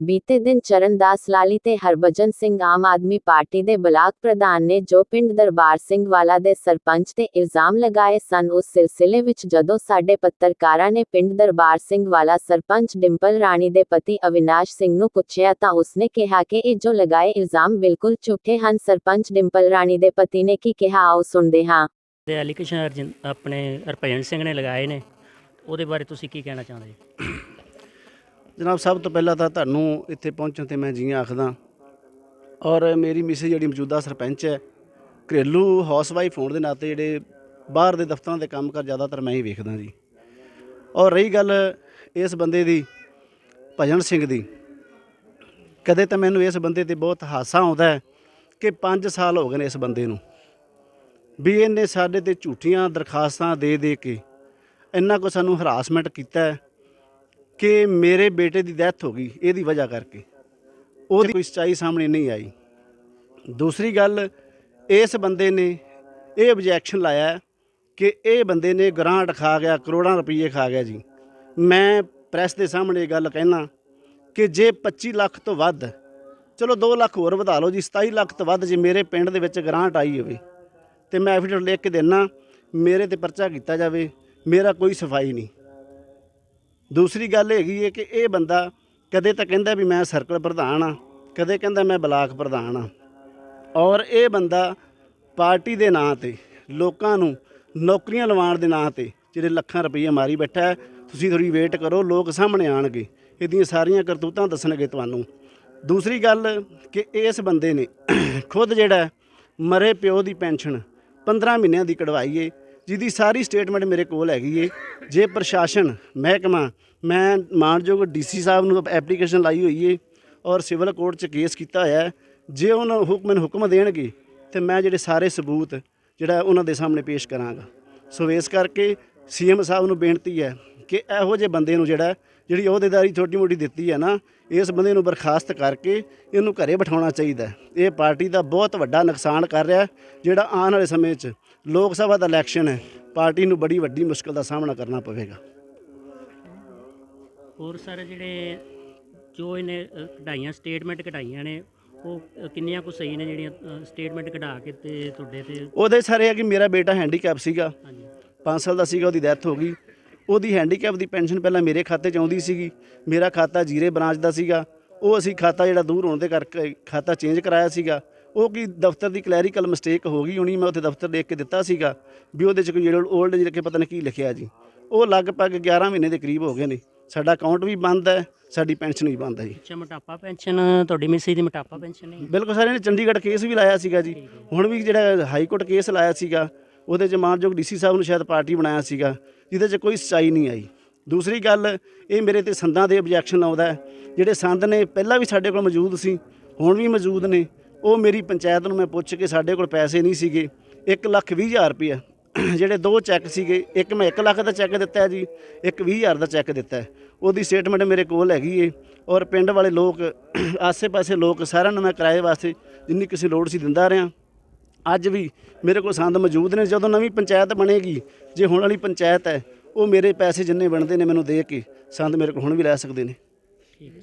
ਬੀਤੇ ਦਿਨ ਚਰਨਦਾਸ ਲਾਲੀ ਤੇ ਹਰਭਜਨ ਸਿੰਘ ਆਮ ਆਦਮੀ ਪਾਰਟੀ ਦੇ ਬਲਾਕ ਪ੍ਰਧਾਨ ਨੇ ਜੋ ਪਿੰਡ ਦਰਬਾਰ ਸਿੰਘ ਵਾਲਾ ਦੇ ਸਰਪੰਚ ਤੇ ਇਲਜ਼ਾਮ ਲਗਾਏ ਸਨ, ਉਸ ਸਿਲਸਿਲੇ ਵਿੱਚ ਜਦੋਂ ਸਾਡੇ ਪੱਤਰਕਾਰਾਂ ਨੇ ਪਿੰਡ ਦਰਬਾਰ ਸਿੰਘ ਵਾਲਾ ਸਰਪੰਚ ਡਿੰਪਲ ਰਾਣੀ ਦੇ ਪਤੀ ਅਵਿਨਾਸ਼ ਸਿੰਘ ਨੂੰ ਪੁੱਛਿਆ ਤਾਂ ਉਸਨੇ ਕਿਹਾ ਕਿ ਇਹ ਜੋ ਲਗਾਏ ਇਲਜ਼ਾਮ ਬਿਲਕੁਲ ਝੂਠੇ ਹਨ। ਸਰਪੰਚ ਡਿੰਪਲ ਰਾਣੀ ਦੇ ਪਤੀ ਨੇ ਕੀ ਕਿਹਾ, ਆਓ ਸੁਣਦੇ ਹਾਂ। ਦੇ ਐਲੀਗੇਸ਼ਨ ਆਪਣੇ ਹਰਭਜਨ ਸਿੰਘ ਨੇ ਲਗਾਏ ਨੇ, ਉਹਦੇ ਬਾਰੇ ਤੁਸੀਂ ਕੀ ਕਹਿਣਾ ਚਾਹੁੰਦੇ ਹੋ ਜਨਾਬ, ਸਭ ਤੋਂ ਪਹਿਲਾਂ ਤਾਂ ਤੁਹਾਨੂੰ ਇੱਥੇ ਪਹੁੰਚਣ ਤੇ ਮੈਂ ਜੀ ਆਖਦਾ। ਔਰ ਮੇਰੀ ਮਿਸੇ ਜਿਹੜੀ ਮੌਜੂਦਾ ਸਰਪੰਚ ਹੈ, ਘਰੇਲੂ ਹਾਊਸਵਾਈਫ ਹੋਣ ਦੇ ਨਾਤੇ ਜਿਹੜੇ ਬਾਹਰ ਦੇ ਦਫ਼ਤਰਾਂ ਦੇ ਕੰਮ ਕਰ ਜ਼ਿਆਦਾਤਰ ਮੈਂ ਹੀ ਵੇਖਦਾ ਜੀ। ਔਰ ਰਹੀ ਗੱਲ ਇਸ ਬੰਦੇ ਦੀ, ਭਜਨ ਸਿੰਘ ਦੀ। ਕਦੇ ਤਾਂ ਮੈਨੂੰ ਇਸ ਬੰਦੇ ਤੇ ਬਹੁਤ ਹਾਸਾ ਆਉਂਦਾ ਹੈ ਕਿ 5 ਸਾਲ ਹੋ ਗਏ ਨੇ ਇਸ ਬੰਦੇ ਨੂੰ। ਵੀ ਇਹਨੇ ਸਾਡੇ ਤੇ ਝੂਠੀਆਂ ਦਰਖਾਸਤਾਂ ਦੇ ਦੇ ਕੇ ਇੰਨਾ ਕੋ ਸਾਨੂੰ ਹਰਾਸਮੈਂਟ ਕੀਤਾ ਕਿ ਮੇਰੇ ਬੇਟੇ ਦੀ ਡੈਥ ਹੋ ਗਈ, ਇਹਦੀ ਵਜ੍ਹਾ ਕਰਕੇ। ਉਹਦੀ ਕੋਈ ਸੱਚਾਈ ਸਾਹਮਣੇ ਨਹੀਂ ਆਈ। ਦੂਸਰੀ ਗੱਲ, ਇਸ ਬੰਦੇ ਨੇ ਇਹ ਆਬਜੈਕਸ਼ਨ ਲਾਇਆ ਕਿ ਇਹ ਬੰਦੇ ਨੇ ਗ੍ਰਾਂਟ ਖਾ ਗਿਆ, ਕਰੋੜਾਂ ਰੁਪਏ ਖਾ ਗਿਆ ਜੀ। ਮੈਂ ਪ੍ਰੈਸ ਦੇ ਸਾਹਮਣੇ ਇਹ ਗੱਲ ਕਹਿਣਾ ਕਿ ਜੇ 25 ਲੱਖ ਤੋਂ ਵੱਧ, ਚਲੋ 2 ਲੱਖ ਹੋਰ ਵਧਾ ਲਓ ਜੀ 27 ਲੱਖ ਤੋਂ ਵੱਧ ਜੇ ਮੇਰੇ ਪਿੰਡ ਦੇ ਵਿੱਚ ਗ੍ਰਾਂਟ ਆਈ ਹੋਵੇ, ਤੇ ਮੈਂ ਐਫੀਡੇਵਿਟ ਲਿਖ ਕੇ ਦੇਣਾ ਮੇਰੇ ਤੇ ਪਰਚਾ ਕੀਤਾ ਜਾਵੇ, ਮੇਰਾ ਕੋਈ ਸਫ਼ਾਈ ਨਹੀਂ। ਦੂਸਰੀ ਗੱਲ ਹੈਗੀ ਹੈ ਕਿ ਇਹ ਬੰਦਾ ਕਦੇ ਤਾਂ ਕਹਿੰਦਾ ਵੀ ਮੈਂ ਸਰਕਲ ਪ੍ਰਧਾਨ ਆ, ਕਦੇ ਕਹਿੰਦਾ ਮੈਂ ਬਲਾਕ ਪ੍ਰਧਾਨ ਆ। ਔਰ ਇਹ ਬੰਦਾ ਪਾਰਟੀ ਦੇ ਨਾਂ ਤੇ, ਲੋਕਾਂ ਨੂੰ ਨੌਕਰੀਆਂ ਲਵਾਉਣ ਦੇ ਨਾਂ ਤੇ, ਜਿਹੜੇ ਲੱਖਾਂ ਰੁਪਏ ਮਾਰੀ ਬੈਠਾ ਤੁਸੀਂ ਥੋੜੀ ਵੇਟ ਕਰੋ, ਲੋਕ ਸਾਹਮਣੇ ਆਣਗੇ ਇਹਦੀਆਂ ਸਾਰੀਆਂ ਕਰਤੂਤਾਂ ਦੱਸਣਗੇ ਤੁਹਾਨੂੰ। ਦੂਸਰੀ ਗੱਲ ਕਿ ਇਸ ਬੰਦੇ ਨੇ ਖੁਦ ਜਿਹੜਾ ਮਰੇ ਪਿਓ ਦੀ ਪੈਨਸ਼ਨ 15 ਮਹੀਨਿਆਂ ਦੀ ਕਢਵਾਈਏ ਜਿਹਦੀ ਸਾਰੀ ਸਟੇਟਮੈਂਟ ਮੇਰੇ ਕੋਲ ਹੈਗੀ ਏ। ਜੇ ਪ੍ਰਸ਼ਾਸਨ, ਮਹਿਕਮਾ, ਮੈਂ ਮਾਨਯੋਗ ਡੀਸੀ ਸਾਹਿਬ ਨੂੰ ਐਪਲੀਕੇਸ਼ਨ ਲਾਈ ਹੋਈ ਏ ਔਰ ਸਿਵਲ ਕੋਰਟ 'ਚ ਕੇਸ ਕੀਤਾ ਹੋਇਆ ਹੈ, ਜੇ ਉਹਨਾਂ ਹੁਕਮ ਹੁਕਮ ਦੇਣਗੇ, ਤੇ ਮੈਂ ਜਿਹੜੇ ਸਾਰੇ ਸਬੂਤ ਜਿਹੜਾ ਉਹਨਾਂ ਦੇ ਸਾਹਮਣੇ ਪੇਸ਼ ਕਰਾਂਗਾ। ਸੋ ਇਸ ਕਰਕੇ ਸੀਐਮ ਸਾਹਿਬ ਨੂੰ ਬੇਨਤੀ ਹੈ ਕਿ ਇਹੋ ਜਿਹੇ ਬੰਦੇ ਨੂੰ ਜਿਹੜਾ, ਜਿਹੜੀ ਅਹੁਦੇਦਾਰੀ ਛੋਟੀ ਮੋਟੀ ਦਿੱਤੀ ਹੈ ਨਾ, ਇਸ ਬੰਦੇ ਨੂੰ ਬਰਖਾਸਤ ਕਰਕੇ ਇਹਨੂੰ ਘਰੇ ਬਿਠਾਉਣਾ ਚਾਹੀਦਾ ਇਹ ਪਾਰਟੀ ਦਾ ਬਹੁਤ ਵੱਡਾ ਨੁਕਸਾਨ ਕਰ ਰਿਹਾ ਜਿਹੜਾ ਆਉਣ ਵਾਲੇ ਸਮੇਂ 'ਚ ਲੋਕ ਸਭਾ ਦਾ ਇਲੈਕਸ਼ਨ ਹੈ ਪਾਰਟੀ ਨੂੰ ਬੜੀ ਵੱਡੀ ਮੁਸ਼ਕਲ ਦਾ ਸਾਹਮਣਾ ਕਰਨਾ ਪਵੇਗਾ। ਹੋਰ ਸਾਰੇ ਜਿਹੜੇ ਜੋ ਇਹਨੇ ਕਢਾਈਆਂ ਸਟੇਟਮੈਂਟ ਕਢਾਈਆਂ ਨੇ ਉਹ ਕਿੰਨੀਆਂ ਕੁ ਸਹੀ ਨੇ ਜਿਹੜੀਆਂ ਸਟੇਟਮੈਂਟ ਕਢਾ ਕੇ ਤੇ ਤੁਹਾਡੇ ਤੇ? ਉਹਦੇ ਸਾਰੇ ਹੈ ਕਿ ਮੇਰਾ ਬੇਟਾ ਹੈਂਡੀਕੈਪ ਸੀਗਾ ਹਾਂਜੀ। 5 ਸਾਲ ਦਾ ਸੀਗਾ ਉਹਦੀ ਡੈਥ ਹੋ ਗਈ। ਉਹਦੀ ਹੈਂਡੀਕੈਪ ਦੀ ਪੈਨਸ਼ਨ ਪਹਿਲਾਂ ਮੇਰੇ ਖਾਤੇ 'ਚ ਆਉਂਦੀ ਸੀਗੀ। ਮੇਰਾ ਖਾਤਾ ਜੀਰੇ ਬ੍ਰਾਂਚ ਦਾ ਸੀਗਾ। ਉਹ ਅਸੀਂ ਖਾਤਾ ਜਿਹੜਾ ਦੂਰ ਹੋਣ ਦੇ ਕਰਕੇ ਖਾਤਾ ਚੇਂਜ ਕਰਾਇਆ ਸੀਗਾ। ਉਹ ਕੀ ਦਫ਼ਤਰ ਦੀ ਕਲੈਰੀਕਲ ਮਿਸਟੇਕ ਹੋ ਗਈ ਹੋਣੀ ਮੈਂ ਉੱਥੇ ਦਫ਼ਤਰ ਦੇਖ ਕੇ ਦਿੱਤਾ ਸੀਗਾ ਵੀ ਉਹਦੇ 'ਚ ਕੋਈ ਜਿਹੜਾ 올ਡ ਜਿਹੜਾ ਕਿ ਪਤਾ ਨਹੀਂ ਕੀ ਲਿਖਿਆ ਜੀ। ਉਹ ਲਗਭਗ 11 ਮਹੀਨੇ ਦੇ ਕਰੀਬ ਹੋ ਗਏ ਨੇ। ਸਾਡਾ ਅਕਾਊਂਟ ਵੀ ਬੰਦ ਹੈ ਸਾਡੀ ਪੈਨਸ਼ਨ ਵੀ ਬੰਦ ਹੈ ਜੀ। ਅੱਛਾ ਮੋਟਾਪਾ ਪੈਨਸ਼ਨ ਤੁਹਾਡੀ ਮਿਸੀ ਦੀ ਮੋਟਾਪਾ ਪੈਨਸ਼ਨ ਨਹੀਂ? ਬਿਲਕੁਲ ਸਾਰੇ ਨੇ ਚੰਡੀਗੜ੍ਹ ਕੇਸ ਵੀ ਲਾਇਆ ਸੀਗਾ ਜੀ। ਹੁਣ ਵੀ ਜਿਹੜਾ ਹਾਈ ਕੋਰਟ ਕੇਸ ਲਾਇਆ ਸੀਗਾ ਉਹਦੇ 'ਚ ਮਾਨਯੋਗ ਡੀਸੀ ਸਾਹਿਬ ਨੂੰ ਸ਼ਾਇਦ ਪਾਰਟੀ ਬਣਾਇਆ ਸੀਗਾ ਜਿਹਦੇ 'ਚ ਕੋਈ ਸਚਾਈ ਨਹੀਂ ਆਈ। ਦੂਸਰੀ ਗੱਲ ਇਹ ਮੇਰੇ ਤੇ ਸੰਦਾਂ ਦੇ ਆਬਜੈਕਸ਼ਨ ਲਾਉਂਦਾ ਹੈ। ਜਿਹੜੇ ਸੰਦ ਨੇ ਪਹਿਲਾਂ ਵੀ ਸਾਡੇ ਕੋਲ ਮੌਜੂਦ ਸੀ ਹੁਣ ਵੀ ਮੌਜੂਦ ਨੇ। ਉਹ ਮੇਰੀ ਪੰਚਾਇਤ ਨੂੰ ਮੈਂ ਪੁੱਛ ਕੇ ਸਾਡੇ ਕੋਲ ਪੈਸੇ ਨਹੀਂ ਸੀਗੇ 1 ਲੱਖ 20 ਹਜ਼ਾਰ ਰੁਪਏ ਜਿਹੜੇ ਦੋ ਚੈੱਕ ਸੀਗੇ, ਇੱਕ ਮੈਂ 1 ਲੱਖ ਦਾ ਚੈੱਕ ਦਿੱਤਾ ਹੈ ਜੀ, ਇੱਕ 20 ਹਜ਼ਾਰ ਦਾ ਚੈੱਕ ਦਿੱਤਾ। ਹੈ ਉਹਦੀ ਸਟੇਟਮੈਂਟ ਮੇਰੇ ਕੋਲ ਹੈਗੀ ਏ ਔਰ ਪਿੰਡ ਵਾਲੇ ਲੋਕ, ਆਸੇ-ਪਾਸੇ ਲੋਕ ਸਾਰਿਆਂ ਨੂੰ ਮੈਂ ਕਿਰਾਏ ਵਾਸਤੇ ਜਿੰਨੀ ਕਿਸੇ ਲੋੜ ਸੀ ਦਿੰਦਾ ਰਿਹਾ। ਅੱਜ ਵੀ ਮੇਰੇ ਕੋਲ ਸੰਦ ਮੌਜੂਦ ਨੇ, ਜਦੋਂ ਨਵੀਂ ਪੰਚਾਇਤ ਬਣੇਗੀ, ਜੇ ਹੁਣ ਵਾਲੀ ਪੰਚਾਇਤ ਹੈ, ਉਹ ਮੇਰੇ ਪੈਸੇ ਜਿੰਨੇ ਬਣਦੇ ਨੇ ਮੈਨੂੰ ਦੇ ਕੇ ਸੰਦ ਮੇਰੇ ਕੋਲ ਹੁਣ ਵੀ ਲੈ ਸਕਦੇ ਨੇ।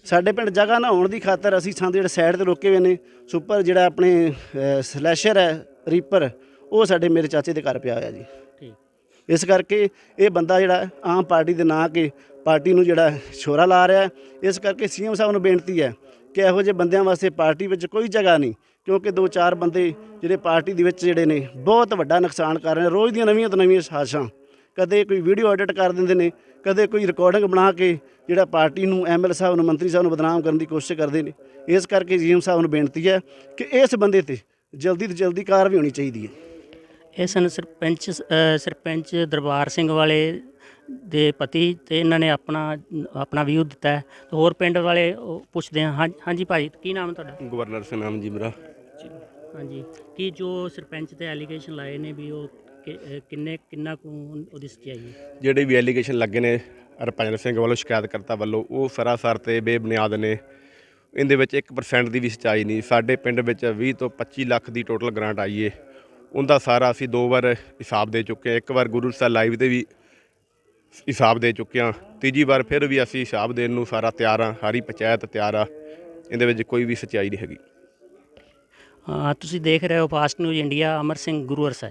ਸਾਡੇ ਪਿੰਡ ਜਗ੍ਹਾ ਨਾ ਹੋਣ ਦੀ ਖਾਤਰ ਅਸੀਂ ਸੰਦ ਜਿਹੜੇ ਸਾਈਡ ਤੇ ਰੋਕੇ ਹੋਏ ਨੇ ਸੁਪਰ ਜਿਹੜਾ ਆਪਣੇ ਸਲੈਸ਼ਰ ਹੈ ਰੀਪਰ ਉਹ ਸਾਡੇ ਮੇਰੇ ਚਾਚੇ ਦੇ ਘਰ ਪਿਆ ਹੋਇਆ ਜੀ ਇਸ ਕਰਕੇ ਇਹ ਬੰਦਾ ਜਿਹੜਾ ਆਮ ਪਾਰਟੀ ਦੇ ਨਾਂ ਕੇ ਪਾਰਟੀ ਨੂੰ ਜਿਹੜਾ ਛੋਰਾ ਲਾ ਰਿਹਾ। ਇਸ ਕਰਕੇ ਸੀਐਮ ਸਾਹਿਬ ਨੂੰ ਬੇਨਤੀ ਹੈ ਕਿ ਇਹੋ ਜਿਹੇ ਬੰਦਿਆਂ ਵਾਸਤੇ ਪਾਰਟੀ ਵਿੱਚ ਕੋਈ ਜਗ੍ਹਾ ਨਹੀਂ ਕਿਉਂਕਿ ਦੋ ਚਾਰ ਬੰਦੇ ਜਿਹੜੇ ਪਾਰਟੀ ਦੇ ਵਿੱਚ ਜਿਹੜੇ ਨੇ ਬਹੁਤ ਵੱਡਾ ਨੁਕਸਾਨ ਕਰ ਰਹੇ ਨੇ ਰੋਜ਼ ਦੀਆਂ ਨਵੀਆਂ ਤੋਂ ਨਵੀਆਂ ਸਾਜ਼ਿਸ਼ਾਂ ਕਦੇ ਕੋਈ ਵੀਡੀਓ ਐਡਿਟ ਕਰ ਦਿੰਦੇ ਨੇ ਕਦੇ ਕੋਈ ਰਿਕਾਰਡਿੰਗ ਬਣਾ ਕੇ ਜਿਹੜਾ ਪਾਰਟੀ ਨੂੰ ਐਮਐਲ ਸਾਹਿਬ ਨੂੰ ਮੰਤਰੀ ਸਾਹਿਬ ਨੂੰ ਬਦਨਾਮ ਕਰਨ ਦੀ ਕੋਸ਼ਿਸ਼ ਕਰਦੇ ਨੇ। ਇਸ ਕਰਕੇ ਸੀਐਮ ਸਾਹਿਬ ਨੂੰ ਬੇਨਤੀ ਹੈ ਕਿ ਇਸ ਬੰਦੇ ਤੇ ਜਲਦੀ ਤੋਂ ਜਲਦੀ ਕਾਰਵਾਈ ਹੋਣੀ ਚਾਹੀਦੀ ਹੈ। ਇਹ ਸਨ ਸਰਪੰਚ ਸਰਪੰਚ ਦਰਬਾਰ ਸਿੰਘ ਵਾਲੇ ਦੇ ਪਤੀ ਤੇ ਇਹਨਾਂ ਨੇ ਆਪਣਾ ਆਪਣਾ ਵਿਊ ਦਿੱਤਾ ਹੈ। ਤੇ ਹੋਰ ਪਿੰਡ ਵਾਲੇ ਉਹ ਪੁੱਛਦੇ ਹਾਂ ਹਾਂ- ਹਾਂਜੀ ਭਾਈ ਕੀ ਨਾਮ ਹੈ ਤੁਹਾਡਾ? ਗਵਰਨਰ ਸੇ ਨਾਮ ਜੀ ਮੇਰਾ। ਹਾਂਜੀ। ਕੀ ਜੋ ਸਰਪੰਚ ਤੇ ਐਲੀਗੇਸ਼ਨ ਲਾਏ ਨੇ ਵੀ ਉਹ ਕਿ- ਕਿੰਨੇ ਕਿੰਨਾ ਕੁ ਉਹਦੀ ਸੱਚਾਈ ਹੈ? ਜਿਹੜੇ ਵੀ ਐਲੀਗੇਸ਼ਨ ਲੱਗੇ ਨੇ ਹਰਭਜਨ ਸਿੰਘ ਵੱਲੋਂ ਸ਼ਿਕਾਇਤਕਰਤਾ ਵੱਲੋਂ ਉਹ ਸਰਾਸਰ ਤੇ ਬੇਬੁਨਿਆਦ ਨੇ। ਇਹਦੇ ਵਿੱਚ 1% ਦੀ ਵੀ ਸਚਾਈ ਨਹੀਂ। ਸਾਡੇ ਪਿੰਡ ਵਿੱਚ 20 ਤੋਂ 25 ਲੱਖ ਦੀ ਟੋਟਲ ਗ੍ਰਾਂਟ ਆਈ ਏ। ਉਹਦਾ ਸਾਰਾ ਅਸੀਂ ਦੋ ਵਾਰ ਹਿਸਾਬ ਦੇ ਚੁੱਕੇ ਹਾਂ। ਇੱਕ ਵਾਰ ਗੁਰੂ ਸਾਹਿਬ ਲਾਈਵ ਤੇ ਵੀ ਹਿਸਾਬ ਦੇ ਚੁੱਕੇ ਹਾਂ। ਤੀਜੀ ਵਾਰ ਫਿਰ ਵੀ ਅਸੀਂ ਹਿਸਾਬ ਦੇਣ ਨੂੰ ਸਾਰਾ ਤਿਆਰ ਹਾਂ। ਸਾਰੀ ਪੰਚਾਇਤ ਤਿਆਰ ਆ। ਇਹਦੇ ਵਿੱਚ ਕੋਈ ਵੀ ਸੱਚਾਈ ਨਹੀਂ ਹੈਗੀ। ਅ, ਤੁਸੀਂ ਦੇਖ ਰਹੇ ਹੋ fast news India Amar Singh ਗੁਰੂ ਅਰਸਾ